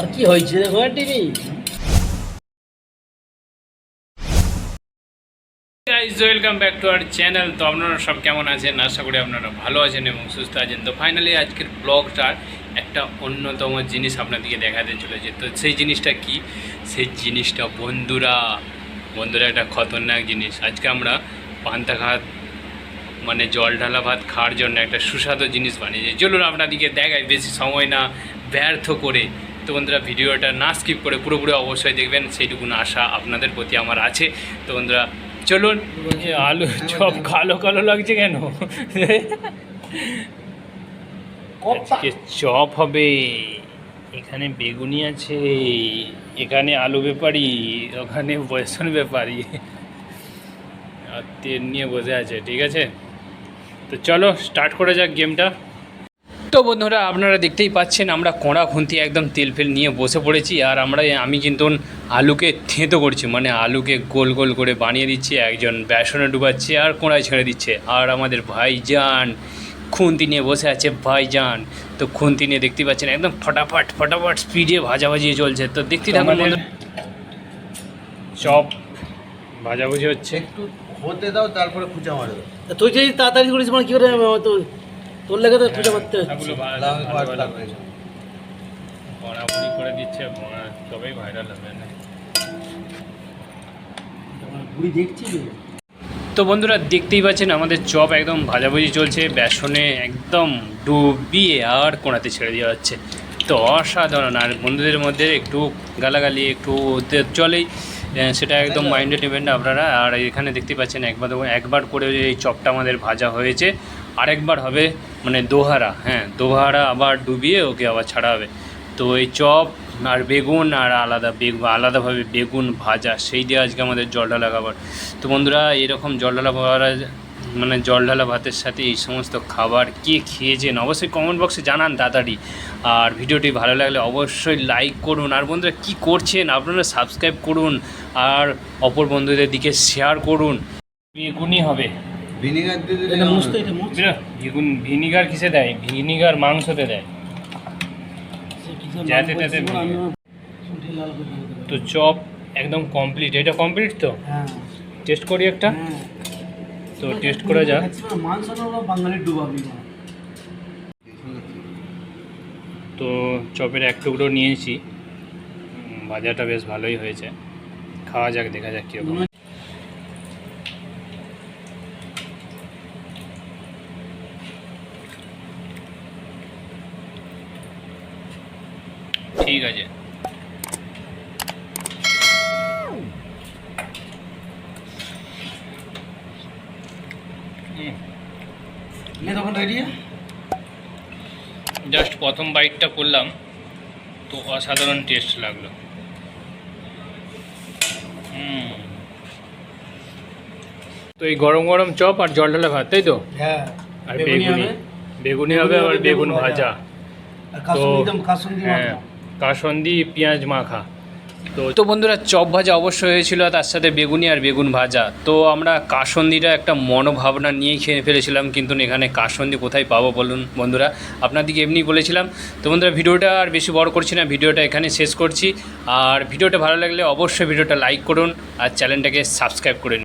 আর কি হয়েছে দেখো TV? Welcome back to our channel তো আপনারা সব কেমন আছেন? আশা করি আপনারা ভালো আছেন এবং সুস্থ আছেন। তো ফাইনালি আজকের ব্লগটার একটা অন্যতম জিনিস আপনাদেরকে দেখাতে চলেছে। তো সেই জিনিসটা কি? সেই জিনিসটা বন্ধুরা বন্ধুরা একটা খতরনাক জিনিস। আজকে আমরা পান্তা ভাত মানে জল ঢালা ভাত খাওয়ার জন্য একটা সুস্বাদু জিনিস বানিয়েছি। চলুন আপনাদেরকে দেখাই, বেশি সময় না, ব্যর্থ করে। তো বন্ধুরা ভিডিওটা না স্কিপ করে পুরোপুরি অবশ্যই দেখবেন সেইটুকুন আশা আপনাদের প্রতি আমার আছে। তো বন্ধুরা চলুন। আলু চপ কালো কালো লাগছে কেন? আজকে চপ হবে। এখানে বেগুনি আছে এখানে আলু ব্যাপারি ওখানে বয়সন ব্যাপারি। আর তেল নিয়ে বসে আছে ঠিক আছে? তো চলো স্টার্ট করা যাক গেমটা তো বন্ধুরা আপনারা দেখতেই পাচ্ছেন আমরা কোঁড়া খুন্তি একদম তেল ফেল নিয়ে বসে পড়েছি আর আমরা আমি কিন্তু আলুকে থেঁতো করছি মানে আলুকে গোল গোল করে বানিয়ে দিচ্ছি একজন বেসনে ডুবাচ্ছে আর কোঁড়ায় ছেড়ে দিচ্ছে। আর আমাদের ভাইজান খুন্তি নিয়ে বসে আছে ভাইজান। তো খুন্তি নিয়ে দেখতে পাচ্ছেন একদম ফটাফট ফটাফট স্পিডে ভাজাভাজি চলছে। তো দেখতেই থাকুন আমাদের- বন্ধুরা। চপ ভাজাভুজি হচ্ছে। একটু হতে দাও তারপরে খুঁচা মারে তুই যদি তাড়াতাড়ি করিস মানে কি করে তো তোর লেগে তো পূজা করতে হচ্ছে। বড়াবড়ি করে দিচ্ছে বড়া সবাই ভাইরাল হবে না। বুড়ি দেখছি তো বন্ধুরা দেখতেই পাচ্ছেন আমাদের চপ একদম ভাজাভুজি চলছে বেসনে একদম ডুবিয়ে আর কোনাতে ছেড়ে দেওয়া হচ্ছে। তো অসাধারণ আর বন্ধুদের মধ্যে একটু গালাগালি একটু চলেই সেটা একদম মাইন্ডে নেবেন না আপনারা। আর এখানে দেখতে পাচ্ছেন একবার একবার করে এই চপটা আমাদের ভাজা হয়েছে। আরেকবার হবে মানে দোহারা হ্যাঁ দোহারা আবার ডুবিয়ে ওকে আবার ছাড়া হবে তো এই চপ আর বেগুন আর আলাদা বেগুন আলাদাভাবে বেগুন ভাজা, সেই দিয়ে আজকে আমাদের জল ঢালা খাবার। তো বন্ধুরা, এরকম জল ঢালা খাবার মানে জল ঢালা ভাতের সাথে এই সমস্ত খাবার কে খেয়েছেন অবশ্যই কমেন্ট বক্সে জানান তাড়াতাড়ি আর ভিডিওটি ভালো লাগলে অবশ্যই লাইক করুন। আর বন্ধুরা, কি করছেন? আপনারা সাবস্ক্রাইব করুন। আর অপর বন্ধুদের দিকে শেয়ার করুন। বেগুনই হবে। ভিনিগার দিয়ে দিলে এটা মুছতে এটা মুছ। বেগুন ভিনিগার কিসে দেয়? ভিনিগার মাংসতে দেয়। যাতে তাতে তো চপ একদম কমপ্লিট এটা কমপ্লিট তো? হ্যাঁ। টেস্ট করি একটা? হ্যাঁ। তো টেস্ট করা যাক। মাংস না ডুবাবি তো চপের এক টুকরো নিয়েছি। ভাজাটা বেশ ভালোই হয়েছে। খাওয়া যাক দেখা যাক কীরকম। ঠিক আছে। তখন রেডি জাস্ট প্রথম বাইটটা করলাম তো অসাধারণ টেস্ট লাগল। তো এই গরম গরম চপ আর জল ঢালা ভাত তাই তো? হ্যাঁ। আর বেগুনি বেগুনি। হবে। বেগুনি হবে আর বেগুন ভাজা। আর তো- হ্যাঁ। কাসন্দি পেঁয়াজ মাখা। তো তো বন্ধুরা, চপ ভাজা অবশ্যই হয়েছিল, তার সাথে বেগুনি আর বেগুন ভাজা। তো আমরা কাসন্দিটা একটা মনোভাবনা নিয়েই খেয়ে ফেলেছিলাম, কিন্তু এখানে কাসন্দি কোথায় পাবো বলুন বন্ধুরা? আপনাদেরকে এমনি বলেছিলাম। তো বন্ধুরা, ভিডিওটা আর বেশি বড় করছি না, ভিডিওটা এখানে শেষ করছি। আর ভিডিওটা ভালো লাগলে অবশ্যই ভিডিওটা লাইক করুন, আর চ্যানেলটাকে সাবস্ক্রাইব করে